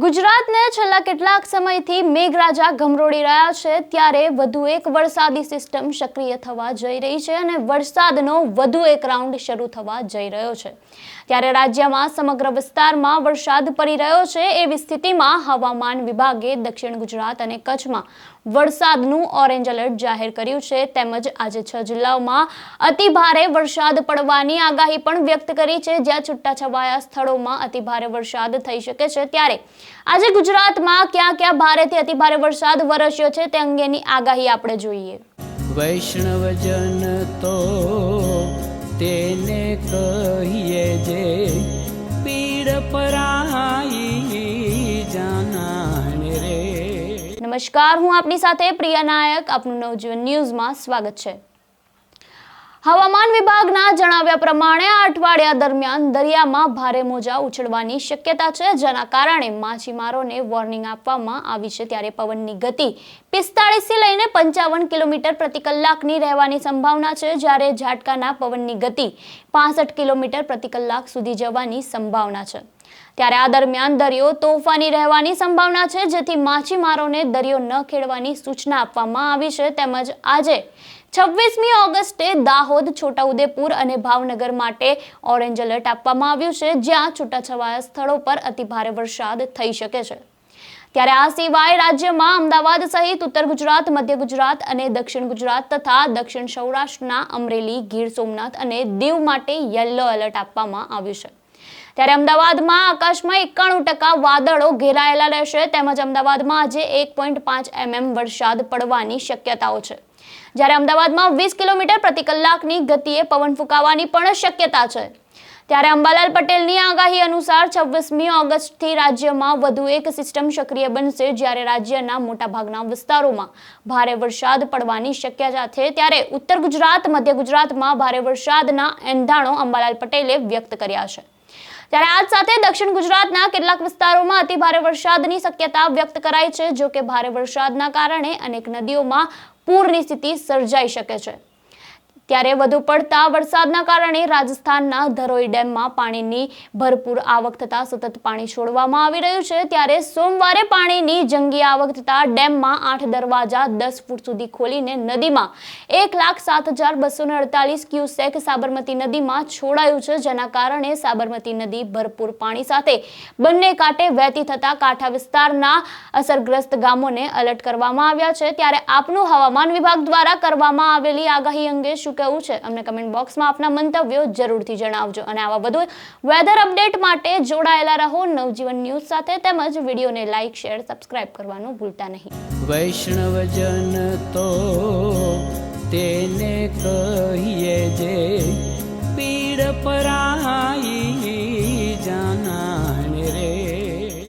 ગુજરાતને છેલ્લા કેટલાક સમયથી મેઘરાજા ગમરોડી રહ્યા છે, ત્યારે વધુ એક વરસાદી સિસ્ટમ સક્રિય થવા જઈ રહી છે અને વરસાદનો વધુ એક રાઉન્ડ શરૂ થવા જઈ રહ્યો છે. ત્યારે રાજ્યમાં સમગ્ર વિસ્તારમાં વરસાદ પડી રહ્યો છે, એવી સ્થિતિમાં હવામાન વિભાગે દક્ષિણ ગુજરાત અને કચ્છમાં વરસાદનું ઓરેન્જ એલર્ટ જાહેર કર્યું છે. તેમજ આજે છ જિલ્લાઓમાં અતિ ભારે વરસાદ પડવાની આગાહી પણ વ્યક્ત કરી છે. જ્યાં છૂટાછવાયા સ્થળોમાં અતિભારે વરસાદ થઈ શકે છે, ત્યારે આજે ગુજરાતમાં ક્યાં ક્યાં ભારેથી અતિ ભારે વરસાદ વરસ્યો છે તે અંગેની આગાહી આપણે જોઈએ. વૈષ્ણવજન તો તેને કહીએ જે પીડ પરાઈ જાનાને રે. નમસ્કાર હું આપની સાથે પ્રિયા નાયક. આપનું નવજીવન ન્યૂઝમાં સ્વાગત છે. હવામાન વિભાગના જણાવ્યા પ્રમાણે આ અઠવાડિયા દરમિયાન દરિયામાં ભારે મોજા ઉછળવાની શક્યતા છે, જેના કારણે માછીમારોને વોર્નિંગ આપવામાં આવી છે. ત્યારે પવનની ગતિ પિસ્તાળીસથી લઈને પંચાવન કિલોમીટર પ્રતિ કલાકની રહેવાની સંભાવના છે, જ્યારે ઝાટકાના પવનની ગતિ પાસઠ કિલોમીટર પ્રતિ કલાક સુધી જવાની સંભાવના છે. ત્યારે આ દરમિયાન દરિયો તોફાની રહેવાની સંભાવના છે, જેથી માછીમારોને દરિયો ન ખેડવાની સૂચના આપવામાં આવી છે. તેમજ આજે છવ્વીસમી ઓગસ્ટે દાહોદ, છોટાઉદેપુર અને ભાવનગર માટે ઓરેન્જ એલર્ટ આપવામાં આવ્યું છે, જ્યાં છૂટાછવાયા સ્થળો પર અતિભારે વરસાદ થઈ શકે છે. ત્યારે આ સિવાય રાજ્યમાં અમદાવાદ સહિત ઉત્તર ગુજરાત, મધ્ય ગુજરાત અને દક્ષિણ ગુજરાત તથા દક્ષિણ સૌરાષ્ટ્રના અમરેલી, ગીર સોમનાથ અને દીવ માટે યલો એલર્ટ આપવામાં આવ્યું છે. ત્યારે અમદાવાદમાં આકાશમાં એકાણું ટકા વાદળો ઘેરાયેલા રહેશે. તેમજ અમદાવાદમાં આજે એક પોઈન્ટ પાંચ એમએમ વરસાદ પડવાની શક્યતાઓ છે. જ્યારે અમદાવાદમાં વીસ કિલોમીટર પ્રતિ કલાકની ગતિએ પવન ફૂંકાવાની પણ શક્યતા છે. ત્યારે અંબાલાલ પટેલની આગાહી અનુસાર છવ્વીસમી ઓગસ્ટથી રાજ્યમાં વધુ એક સિસ્ટમ સક્રિય બનશે. જ્યારે રાજ્યના મોટાભાગના વિસ્તારોમાં ભારે વરસાદ પડવાની શક્યતા છે. ત્યારે ઉત્તર ગુજરાત, મધ્ય ગુજરાતમાં ભારે વરસાદના એંધાણો અંબાલાલ પટેલે વ્યક્ત કર્યા છે. ત્યારે આજ સાથે દક્ષિણ ગુજરાતના કેટલાક વિસ્તારોમાં અતિ ભારે વરસાદની શક્યતા વ્યક્ત કરાઈ છે, જો કે ભારે વરસાદના કારણે અનેક નદીઓમાં પૂરની સ્થિતિ સર્જાઈ શકે છે. ત્યારે વધુ પડતા વરસાદના કારણે રાજસ્થાનના ધરોઈ ડેમમાં પાણીની ભરપૂર આવક થતા સતત પાણી છોડવામાં આવી રહ્યું છે. ત્યારે સોમવારે પાણીની જંગી આવક થતા ડેમમાં આઠ દરવાજા દસ ફૂટ સુધી ખોલીને નદીમાં એક લાખ સાત હજાર બસો અડતાલીસ ક્યુસેક સાબરમતી નદીમાં છોડાયું છે, જેના કારણે સાબરમતી નદી ભરપૂર પાણી સાથે બંને કાંઠે વહેતી થતા કાંઠા વિસ્તારના અસરગ્રસ્ત ગામોને એલર્ટ કરવામાં આવ્યા છે. ત્યારે આપનું હવામાન વિભાગ દ્વારા કરવામાં આવેલી આગાહી અંગે શું કહેવું છે અમને કમેન્ટ બોક્સમાં આપના મંતવ્યો જરૂરથી જણાવજો. અને આવા વધુ વેધર અપડેટ માટે જોડાયેલા રહો નવજીવન ન્યૂઝ સાથે તેમજ વિડીયોને લાઇક શેર સબસ્ક્રાઇબ કરવાનું ભૂલતા નહીં. વૈષ્ણવજન તો તેને કહીએ જે પીડ પરાઈ